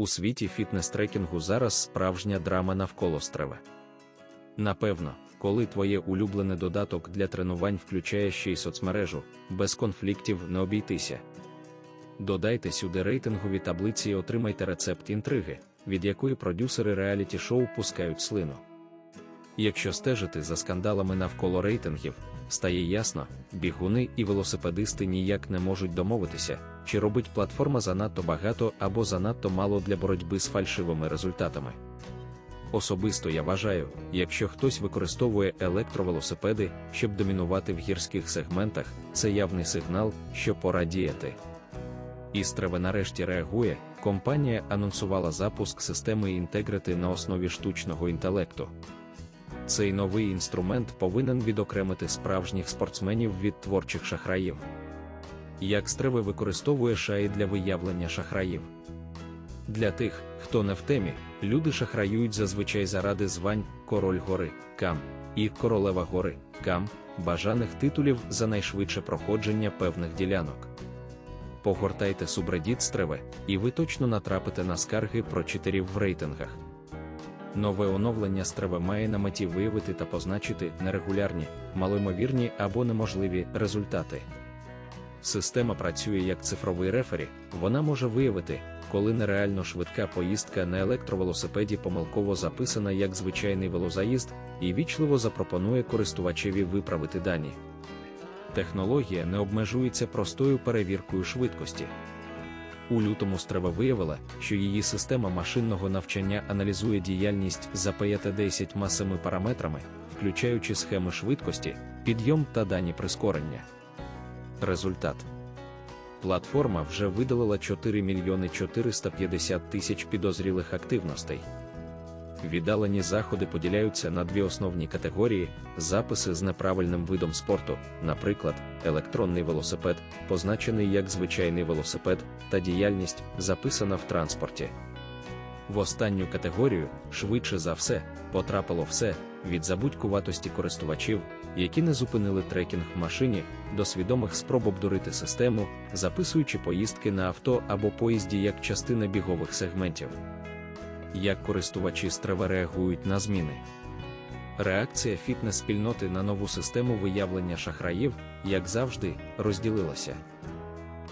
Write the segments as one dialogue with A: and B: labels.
A: У світі фітнес-трекінгу зараз справжня драма навколо стреви. Напевно, коли твоє улюблений додаток для тренувань включає ще й соцмережу, без конфліктів не обійтися. Додайте сюди рейтингові таблиці і отримайте рецепт інтриги, від якої продюсери реаліті шоу пускають слину. Якщо стежити за скандалами навколо рейтингів, стає ясно, бігуни і велосипедисти ніяк не можуть домовитися, чи робить платформа занадто багато або занадто мало для боротьби з фальшивими результатами. Особисто я вважаю, якщо хтось використовує електровелосипеди, щоб домінувати в гірських сегментах, це явний сигнал, що пора діяти. Істреве нарешті реагує, компанія анонсувала запуск системи інтегрити на основі штучного інтелекту. Цей новий інструмент повинен відокремити справжніх спортсменів від творчих шахраїв. Як Стреве використовує шаї для виявлення шахраїв? Для тих, хто не в темі, люди шахраюють зазвичай заради звань Король гори Кам і Королева гори Кам, бажаних титулів за найшвидше проходження певних ділянок. Погортайте субредіт Стреве, і ви точно натрапите на скарги про читерів в рейтингах. Нове оновлення Стреве має на меті виявити та позначити нерегулярні, малоймовірні або неможливі результати. Система працює як цифровий рефері, вона може виявити, коли нереально швидка поїздка на електровелосипеді помилково записана як звичайний велозаїзд, і вічливо запропонує користувачеві виправити дані. Технологія не обмежується простою перевіркою швидкості. У лютому Стрева виявила, що її система машинного навчання аналізує діяльність за 5-10 масами параметрами, включаючи схеми швидкості, підйом та дані прискорення. Результат платформа вже видалила 4 мільйони 450 тисяч підозрілих активностей. Віддалені заходи поділяються на дві основні категорії: записи з неправильним видом спорту, наприклад, електронний велосипед, позначений як звичайний велосипед, та діяльність, записана в транспорті. В останню категорію, швидше за все, потрапило все від забудькуватості користувачів, які не зупинили трекінг в машині, до свідомих спроб обдурити систему, записуючи поїздки на авто або поїзді як частина бігових сегментів. Як користувачі страва реагують на зміни. Реакція фітнес-спільноти на нову систему виявлення шахраїв, як завжди, розділилася.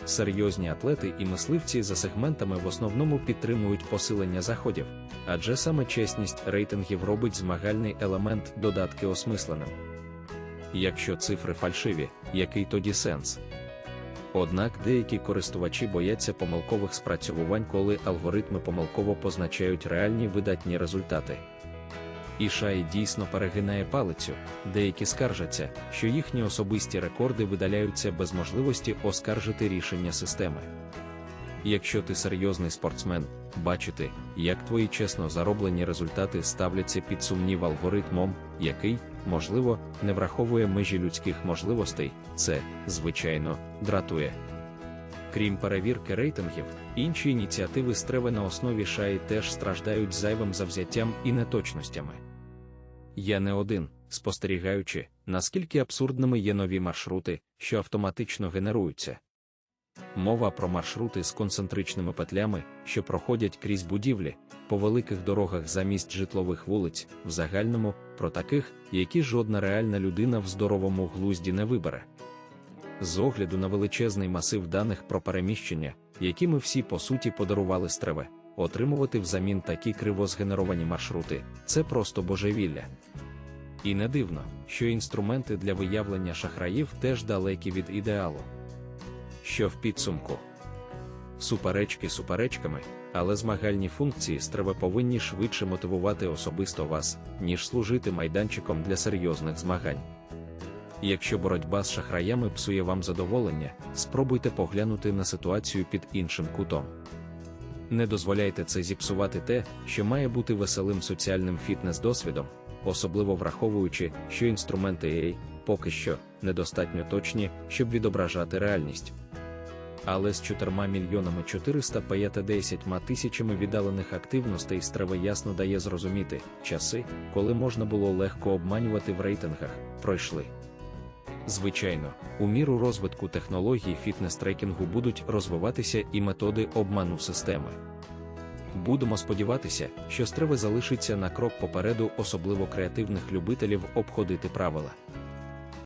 A: Серйозні атлети і мисливці за сегментами в основному підтримують посилення заходів, адже саме чесність рейтингів робить змагальний елемент додатки осмисленим. Якщо цифри фальшиві, який тоді сенс? Однак деякі користувачі бояться помилкових спрацьовувань, коли алгоритми помилково позначають реальні видатні результати. І Шай дійсно перегинає палицю, деякі скаржаться, що їхні особисті рекорди видаляються без можливості оскаржити рішення системи. Якщо ти серйозний спортсмен, бачити, як твої чесно зароблені результати ставляться під сумнів алгоритмом, який, можливо, не враховує межі людських можливостей, це, звичайно, дратує. Крім перевірки рейтингів, інші ініціативи стреви на основі шаї теж страждають зайвим завзяттям і неточностями. Я не один, спостерігаючи, наскільки абсурдними є нові маршрути, що автоматично генеруються. Мова про маршрути з концентричними петлями, що проходять крізь будівлі, по великих дорогах замість житлових вулиць, в загальному, про таких, які жодна реальна людина в здоровому глузді не вибере. З огляду на величезний масив даних про переміщення, які ми всі по суті подарували стреве, отримувати взамін такі кривозгенеровані маршрути це просто божевілля. І не дивно, що інструменти для виявлення шахраїв теж далекі від ідеалу. Що в підсумку? Суперечки суперечками, але змагальні функції стрева повинні швидше мотивувати особисто вас, ніж служити майданчиком для серйозних змагань. Якщо боротьба з шахраями псує вам задоволення, спробуйте поглянути на ситуацію під іншим кутом. Не дозволяйте це зіпсувати те, що має бути веселим соціальним фітнес-досвідом, особливо враховуючи, що інструменти AI поки що недостатньо точні, щоб відображати реальність. Але з 4 мільйонами 450 тисячами віддалених активностей Стрева ясно дає зрозуміти, часи, коли можна було легко обманювати в рейтингах, пройшли. Звичайно, у міру розвитку технологій фітнес-трекінгу будуть розвиватися і методи обману системи. Будемо сподіватися, що стреви залишиться на крок попереду особливо креативних любителів обходити правила.